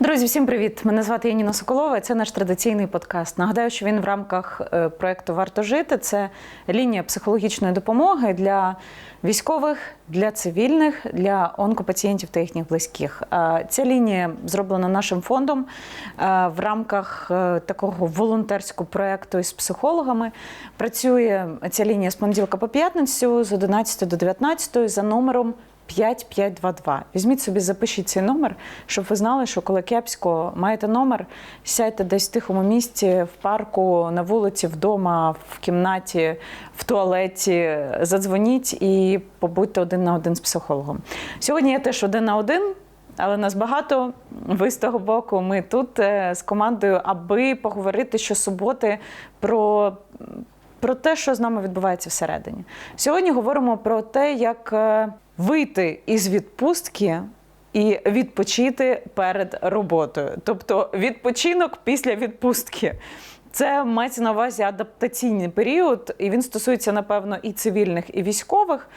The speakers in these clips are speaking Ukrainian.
Друзі, всім привіт! Мене звати Яніна Соколова. Це наш традиційний подкаст. Нагадаю, що він в рамках е, проекту Варто жити. Це лінія психологічної допомоги для військових, для цивільних, для онкопацієнтів та їхніх близьких. Е, Ця лінія зроблена нашим фондом е, в рамках такого волонтерського проекту із психологами. Працює ця лінія з понеділка по п'ятницю з 11 до 19 за номером 5522. Візьміть собі, запишіть цей номер, щоб ви знали, що коли кепсько маєте номер, сядьте десь в тихому місці, в парку, на вулиці, вдома, в кімнаті, в туалеті. Задзвоніть і побудьте один на один з психологом. Сьогодні я теж один на один. Але нас багато. Ви з того боку. Ми тут е, з командою, аби поговорити щосуботи про про те, що з нами відбувається всередині. Сьогодні говоримо про те, як е, вийти із відпустки і відпочити перед роботою, тобто відпочинок після відпустки. Це мається на увазі адаптаційний період, і він стосується, напевно, і цивільних, і військових,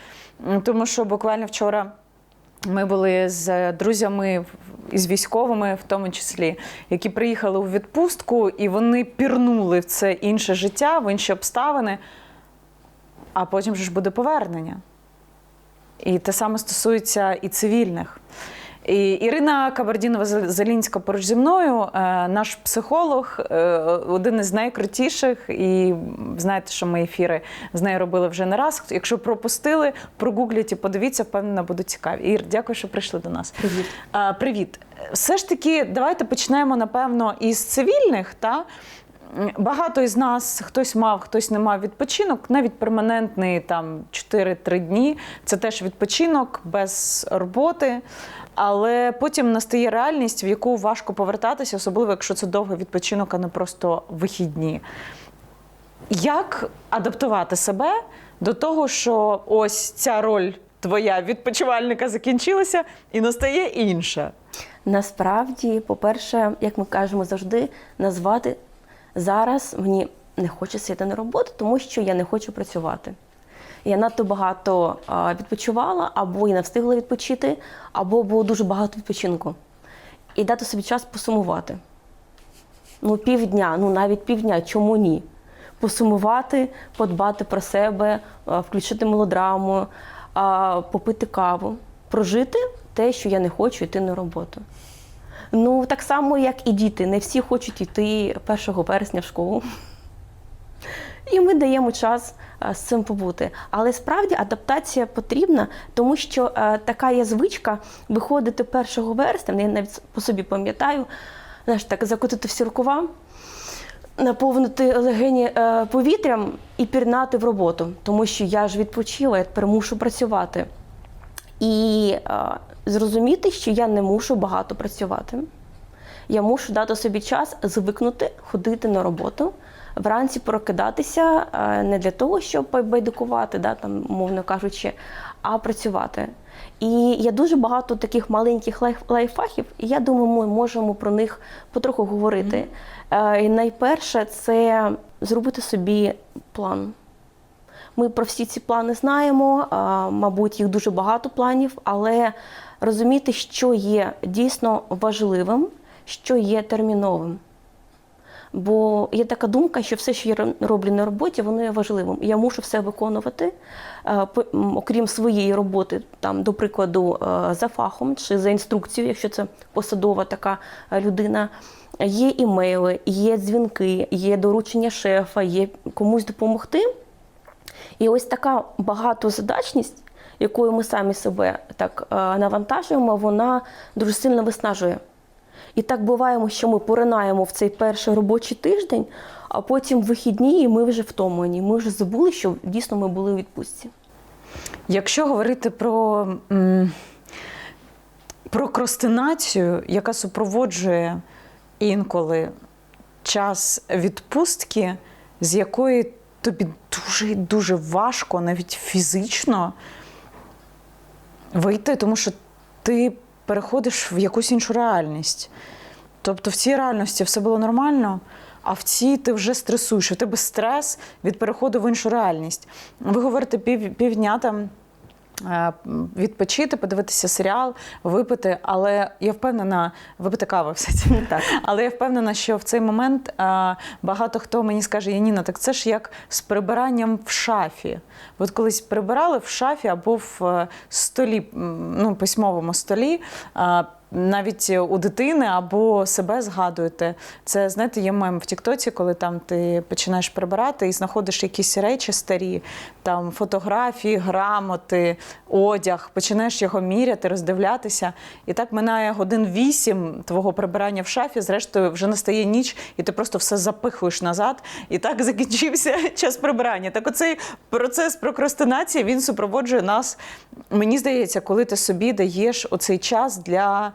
тому що буквально вчора. Ми були з друзями із військовими, в тому числі, які приїхали у відпустку, і вони пірнули в це інше життя, в інші обставини. А потім ж буде повернення. І те саме стосується і цивільних. І Ірина Кабардінова-Залінська поруч зі мною, е, наш психолог, е, один із найкрутіших. І знаєте, що ми ефіри з нею робили вже не раз. Якщо пропустили, прогугліть і подивіться, впевнена, будуть цікаві. Ір, дякую, що прийшли до нас. Привіт. А, привіт. Все ж таки, давайте почнемо, напевно, із цивільних. Та? Багато із нас хтось мав, хтось не мав відпочинок, навіть перманентний там 4-3 дні. Це теж відпочинок без роботи. Але потім настає реальність, в яку важко повертатися, особливо якщо це довгий відпочинок, а не просто вихідні. Як адаптувати себе до того, що ось ця роль твоя відпочивальника закінчилася, і настає інша? Насправді, по-перше, як ми кажемо завжди, назвати зараз мені не хочеться йти на роботу, тому що я не хочу працювати. Я надто багато відпочивала, або я не встигла відпочити, або було дуже багато відпочинку. І дати собі час посумувати. Ну, півдня, ну навіть півдня, чому ні? Посумувати, подбати про себе, включити мелодраму, попити каву, прожити те, що я не хочу йти на роботу. Ну, так само, як і діти. Не всі хочуть йти 1 вересня в школу. І ми даємо час е, з цим побути. Але справді адаптація потрібна, тому що е, така є звичка виходити 1 вересня, я навіть по собі пам'ятаю, знаєш, так закотити всі рукава, наповнити легені е, повітрям і пірнати в роботу, тому що я ж відпочила, я тепер мушу працювати. І зрозуміти, що я не мушу багато працювати. Я мушу дати собі час звикнути ходити на роботу, вранці прокидатися е, не для того, щоб байдикувати, да, там, мовно кажучи, а працювати. І є дуже багато таких маленьких лайф- лайфхаків, і я думаю, ми можемо про них потроху говорити. Е, І найперше це зробити собі план. Ми про всі ці плани знаємо, мабуть, їх дуже багато планів, але розуміти, що є дійсно важливим, що є терміновим. Бо є така думка, що все, що я роблю на роботі, воно є важливим. Я мушу все виконувати, е, окрім своєї роботи, там, до прикладу, е, за фахом чи за інструкцією, якщо це посадова така е, людина. Є імейли, є дзвінки, є доручення шефа, є комусь допомогти. І ось така багатозадачність, якою ми самі себе так е, навантажуємо, вона дуже сильно виснажує. І так буваємо, що ми поринаємо в цей перший робочий тиждень, а потім вихідні, і ми вже втомлені. Ми вже забули, що дійсно ми були у відпустці. Якщо говорити про прокрастинацію, яка супроводжує інколи час відпустки, з якої тобі дуже дуже важко, навіть фізично вийти, тому що ти переходиш в якусь іншу реальність. Тобто в цій реальності все було нормально, а в цій ти вже стресуєш. У тебе стрес від переходу в іншу реальність. Ви говорите пів, там відпочити, подивитися серіал, випити, але я впевнена, випити каву все. Так. Але я впевнена, що в цей момент е, багато хто мені скаже, Яніна, так це ж як з прибиранням в шафі. От колись прибирали в шафі або в е, столі, ну, письмовому столі. Е, навіть у дитини або себе згадуєте. Це знаєте, є мем в Тіктоці, коли там ти починаєш прибирати і знаходиш якісь речі старі, там фотографії, грамоти, одяг, починаєш його міряти, роздивлятися. І так минає годин вісім твого прибирання в шафі. Зрештою, вже настає ніч, і ти просто все запихуєш назад. І так закінчився час прибирання. Так, оцей процес прокрастинації він супроводжує нас. Мені здається, коли ти собі даєш оцей час для,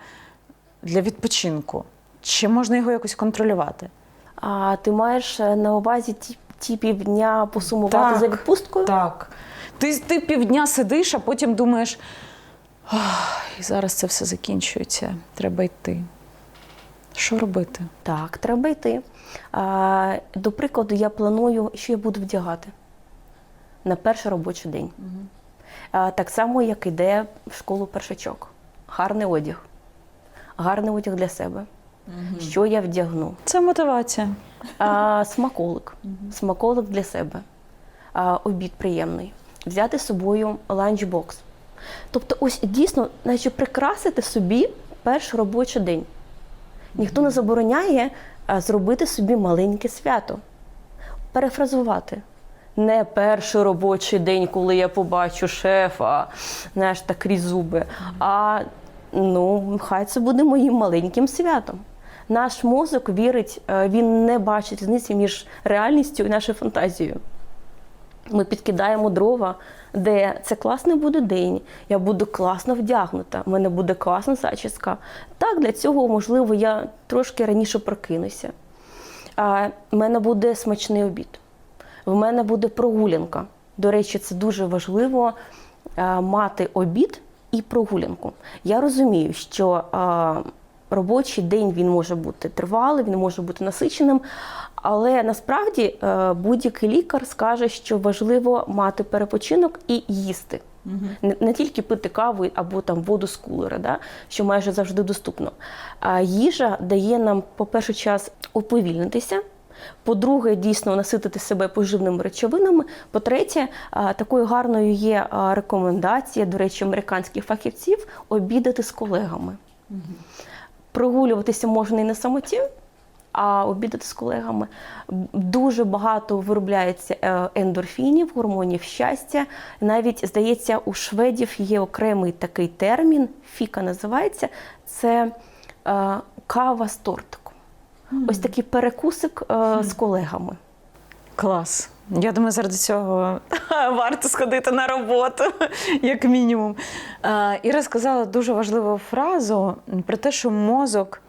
для відпочинку. Чи можна його якось контролювати? А ти маєш е, на увазі ті, ті півдня посумувати Так. за відпусткою? Так. Ти, ти півдня сидиш, а потім думаєш, і зараз це все закінчується, треба йти. Що робити? Так, треба йти. А, до прикладу, я планую, що я буду вдягати на перший робочий день. А, так само, як іде в школу першачок. Гарний одяг. Гарний одяг для себе. Що я вдягну? Це мотивація. А, смаколик. Смаколик для себе. А, обід приємний. Взяти з собою ланчбокс. Тобто, ось дійсно, наче прикрасити собі перший робочий день. Ніхто не забороняє зробити собі маленьке свято. Перефразувати. Не перший робочий день, коли я побачу шефа, знаєш, так крізь зуби. А ну, хай це буде моїм маленьким святом. Наш мозок вірить, е, він не бачить різниці між реальністю і нашою фантазією. Ми підкидаємо дрова, де це класний буде день, я буду класно вдягнута, в мене буде класна зачіска. Так, для цього, можливо, я трошки раніше прокинуся. А, в мене буде смачний обід, в мене буде прогулянка. До речі, це дуже важливо а, мати обід і прогулянку. Я розумію, що робочий день він може бути тривалий, він може бути насиченим, але насправді е, будь-який лікар скаже, що важливо мати перепочинок і їсти. Не, не тільки пити каву або там воду з кулера, да, що майже завжди доступно. А їжа дає нам, по перший час, уповільнитися. По-друге, дійсно наситити себе поживними речовинами. По-третє, такою гарною є рекомендація, до речі, американських фахівців обідати з колегами. Прогулюватися можна і на самоті, а обідати з колегами. Дуже багато виробляється е, ендорфінів, гормонів щастя. Навіть, здається, у шведів є окремий такий термін, фіка називається, це е, кава з тортиком. Ось такий перекусик е, з колегами. Клас. Я думаю, заради цього варто сходити на роботу, як мінімум. Е, Іра сказала дуже важливу фразу про те, що мозок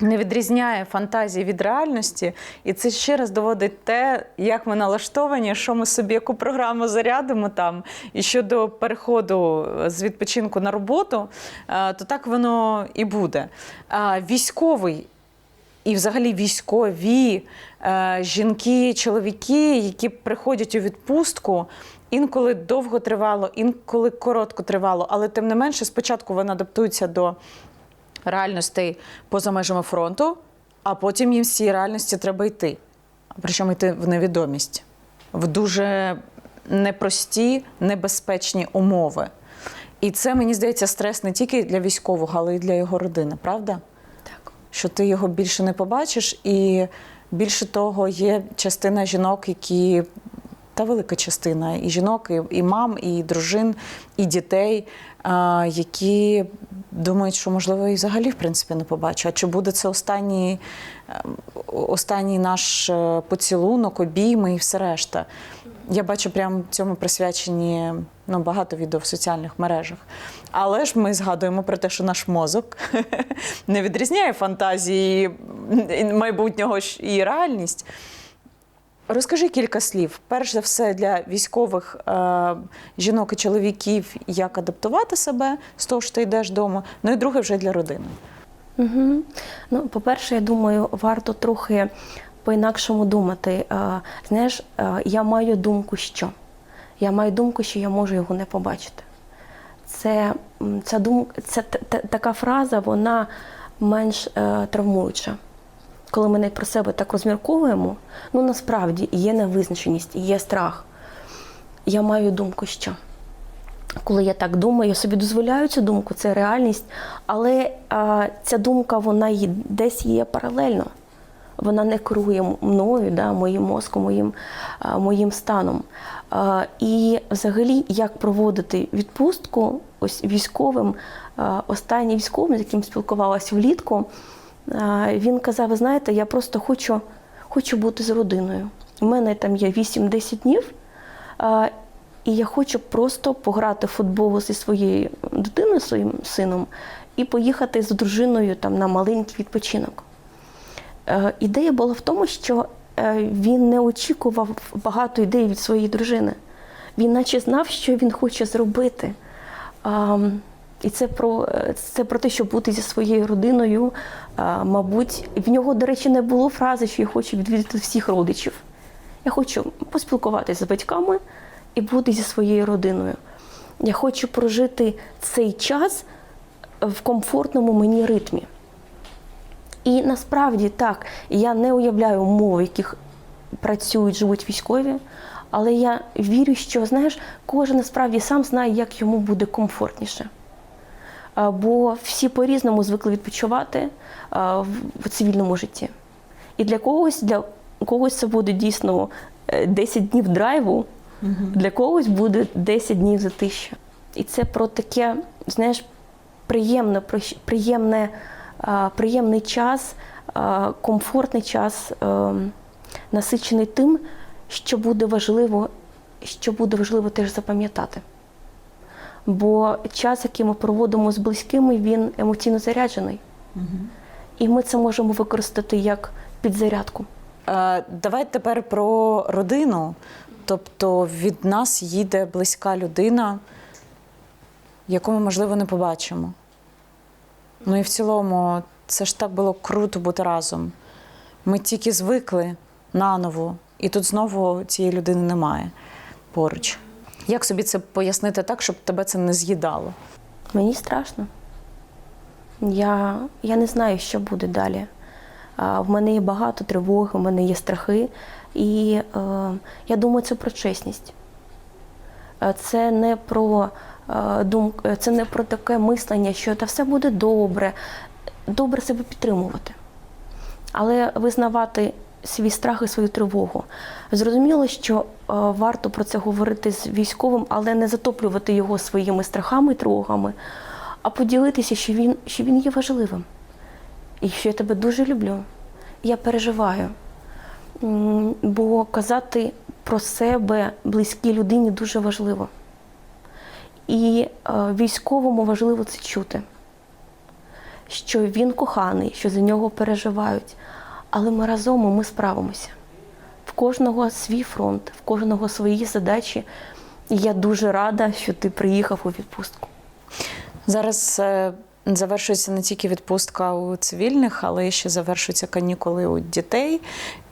не відрізняє фантазії від реальності, і це ще раз доводить те, як ми налаштовані, що ми собі яку програму зарядимо там. І щодо переходу з відпочинку на роботу, е, то так воно і буде. Е, Військовий і взагалі військові е, жінки, чоловіки, які приходять у відпустку. Інколи довго тривало, інколи коротко тривало, але тим не менше, спочатку вони адаптуються до реальностей поза межами фронту, а потім їм з цієї реальності треба йти. Причому йти в невідомість, в дуже непрості, небезпечні умови. І це, мені здається, стрес не тільки для військового, але й для його родини, правда? Що ти його більше не побачиш, і більше того, є частина жінок, які та велика частина і жінок, і, і мам, і дружин, і дітей, а, які думають, що можливо і взагалі в принципі не побачу. А чи буде це останній, е, останній наш е, поцілунок, обійми і все решта? Я бачу прямо цьому присвячені ну, багато відео в соціальних мережах. Але ж ми згадуємо про те, що наш мозок не відрізняє фантазії майбутнього і реальність. Розкажи кілька слів. Перш за все, для військових е, жінок і чоловіків, як адаптувати себе з того, що ти йдеш вдома. Ну і друге вже для родини. Угу. Ну, по-перше, я думаю, варто трохи по-інакшому думати. Е, Знаєш, е, я маю думку, що я маю думку, що я можу його не побачити. це ця думка, ця та- та- така фраза, вона менш е, травмуюча. Коли ми навіть про себе так розмірковуємо, ну насправді є невизначеність, є страх. Я маю думку, що коли я так думаю, я собі дозволяю цю думку, це реальність, але а, ця думка вона є, десь є паралельно. Вона не керує мною, да, моїм мозком, моїм, а, моїм станом. І взагалі, як проводити відпустку ось військовим, останній військовим, з яким спілкувалася влітку, він казав: ви знаєте, я просто хочу, хочу бути з родиною. У мене там є 8-10 днів. І я хочу просто пограти в футбол зі своєю дитиною, своїм сином, і поїхати з дружиною там на маленький відпочинок. Е, ідея була в тому, що він не очікував багато ідей від своєї дружини. Він наче знав, що він хоче зробити. І це про, е, це про те, щоб бути зі своєю родиною. Мабуть, в нього, до речі, не було фрази, що я хочу відвідати всіх родичів. Я хочу поспілкуватися з батьками і бути зі своєю родиною. Я хочу прожити цей час в комфортному мені ритмі. І насправді так, я не уявляю умов, в яких працюють, живуть військові, але я вірю, що знаєш, кожен насправді сам знає, як йому буде комфортніше. Бо всі по-різному звикли відпочивати в цивільному житті. І для когось, для когось це буде дійсно е, 10 днів драйву, для когось буде 10 днів затища. І це про таке, знаєш, приємне, приємне, приємний час, комфортний час, ем, насичений тим, що буде важливо, що буде важливо теж запам'ятати. Бо час, який ми проводимо з близькими, він емоційно заряджений. І ми це можемо використати як підзарядку. Е, Давай тепер про родину. Тобто від нас їде близька людина, яку ми, можливо, не побачимо. Ну і в цілому, це ж так було круто бути разом. Ми тільки звикли наново, і тут знову цієї людини немає поруч. Як собі це пояснити так, щоб тебе це не з'їдало? Мені страшно. Я, я не знаю, що буде далі. А, в мене є багато тривог, у мене є страхи. І е, я думаю, це про чесність. Це не про думк, е, це не про таке мислення, що та все буде добре, добре себе підтримувати. Але визнавати свій страх і свою тривогу. Зрозуміло, що е, варто про це говорити з військовим, але не затоплювати його своїми страхами і тривогами, а поділитися, що він, що він є важливим. І що я тебе дуже люблю. Я переживаю. Бо казати про себе близькій людині дуже важливо. І е, військовому важливо це чути, що він коханий, що за нього переживають. Але ми разом ми справимося. В кожного свій фронт, в кожного свої задачі. І я дуже рада, що ти приїхав у відпустку. Зараз е, завершується не тільки відпустка у цивільних, але ще завершуються канікули у дітей.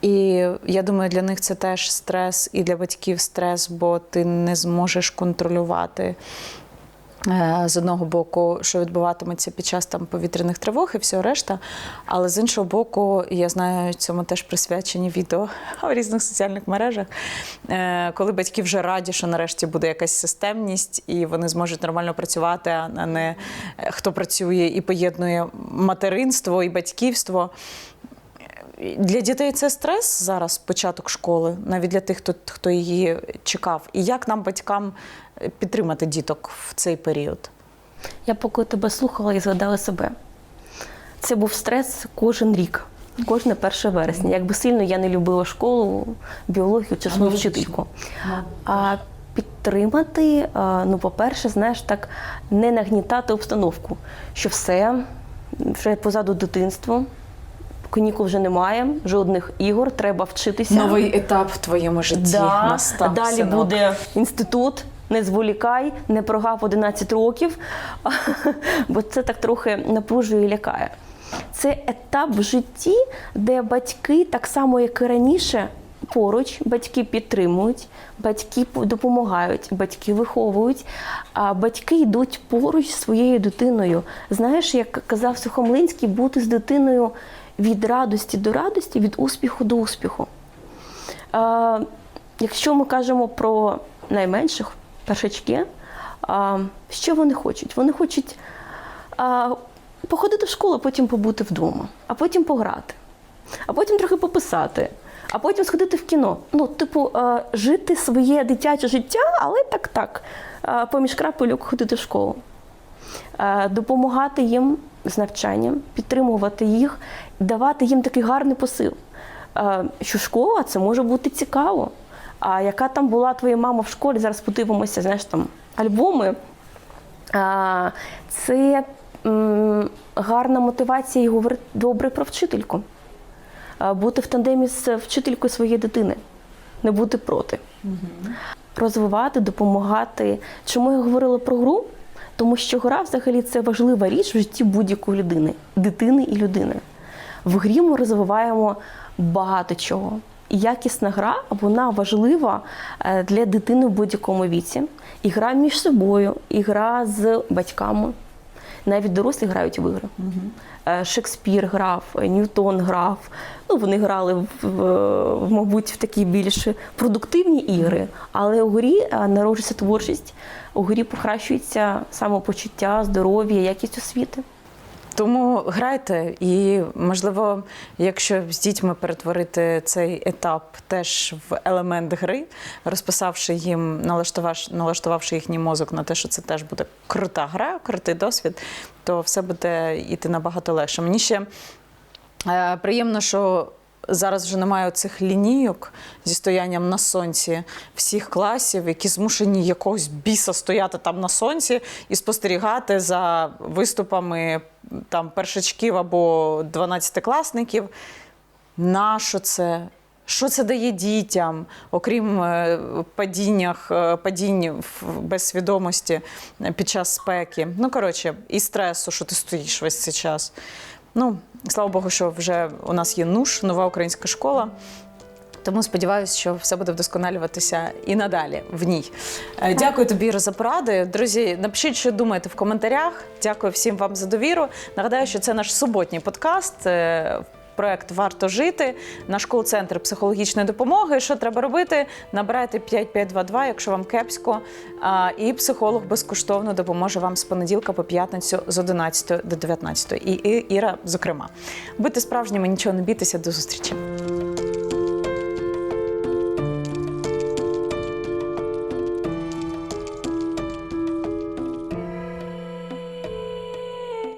І я думаю, для них це теж стрес, і для батьків стрес, бо ти не зможеш контролювати. Е, З одного боку, що відбуватиметься під час там повітряних тривог і всього решта. Але з іншого боку, я знаю, цьому теж присвячені відео в різних соціальних мережах, е, коли батьки вже раді, що нарешті буде якась системність, і вони зможуть нормально працювати, а не е, хто працює і поєднує материнство і батьківство. Для дітей це стрес зараз, початок школи, навіть для тих, хто, хто її чекав. І як нам, батькам, е, підтримати діток в цей період? Я поки тебе слухала і згадала себе. Це був стрес кожен рік, кожне 1 вересня. Якби сильно я не любила школу, біологію чи свою вчительку. А підтримати, ну, по-перше, знаєш, так не нагнітати обстановку, що все, вже позаду дитинство, канікул вже немає, жодних ігор, треба вчитися. Новий етап в твоєму житті Да. настав. Далі синок. буде інститут. Не зволікай, не прогав 11 років, бо це так трохи напружує і лякає. Це етап в житті, де батьки, так само як і раніше, поруч, батьки підтримують, батьки допомагають, батьки виховують, а батьки йдуть поруч зі своєю дитиною. Знаєш, як казав Сухомлинський, бути з дитиною від радості до радості, від успіху до успіху. А, якщо ми кажемо про найменших першачки, що вони хочуть? Вони хочуть походити в школу, а потім побути вдома, а потім пограти, а потім трохи пописати, а потім сходити в кіно. Ну, типу, жити своє дитяче життя, але так так, поміж крапельок ходити в школу. Е, допомагати їм з навчанням, підтримувати їх, давати їм такий гарний посил. Що школа це може бути цікаво. А яка там була твоя мама в школі? Зараз подивимося, знаєш там альбоми. Це гарна мотивація і говорити добре про вчительку. Бути в тандемі з вчителькою своєї дитини, не бути проти розвивати, допомагати. Чому я говорила про гру? Тому що гра взагалі це важлива річ в житті будь-якої людини, дитини і людини. В грі ми розвиваємо багато чого. І якісна гра вона важлива е, для дитини в будь-якому віці. І гра між собою, і гра з батьками. Навіть дорослі грають в ігри. Е, Шекспір грав, Ньютон грав. Ну, вони грали, в, мабуть, в такі більш продуктивні ігри. Але у грі е, народжується творчість, у грі покращується самопочуття, здоров'я, якість освіти. Тому грайте, і можливо, якщо з дітьми перетворити цей етап теж в елемент гри, розписавши їм, налаштувавши, їхній мозок на те, що це теж буде крута гра, крутий досвід, то все буде йти набагато легше. Мені ще е, приємно, що. Зараз вже немає цих лінійок зі стоянням на сонці всіх класів, які змушені якогось біса стояти там на сонці і спостерігати за виступами там першачків або дванадцятикласників. Нащо це? Що це дає дітям, окрім е, падіннях, е, падінь без свідомості е, під час спеки? Ну, коротше, і стресу, що ти стоїш весь цей час. Ну, слава Богу, що вже у нас є НУШ, нова українська школа. Тому сподіваюся, що все буде вдосконалюватися і надалі в ній. Е, Дякую тобі, за поради. Друзі, напишіть, що думаєте в коментарях. Дякую всім вам за довіру. Нагадаю, що це наш суботній подкаст. Проект варто жити наш кол-центр психологічної допомоги. Що треба робити? Набирайте 5522, якщо вам кепсько. І психолог безкоштовно допоможе вам з понеділка по п'ятницю з 11 до 19. І, і Іра, зокрема, будьте справжніми, нічого не бійтеся. До зустрічі.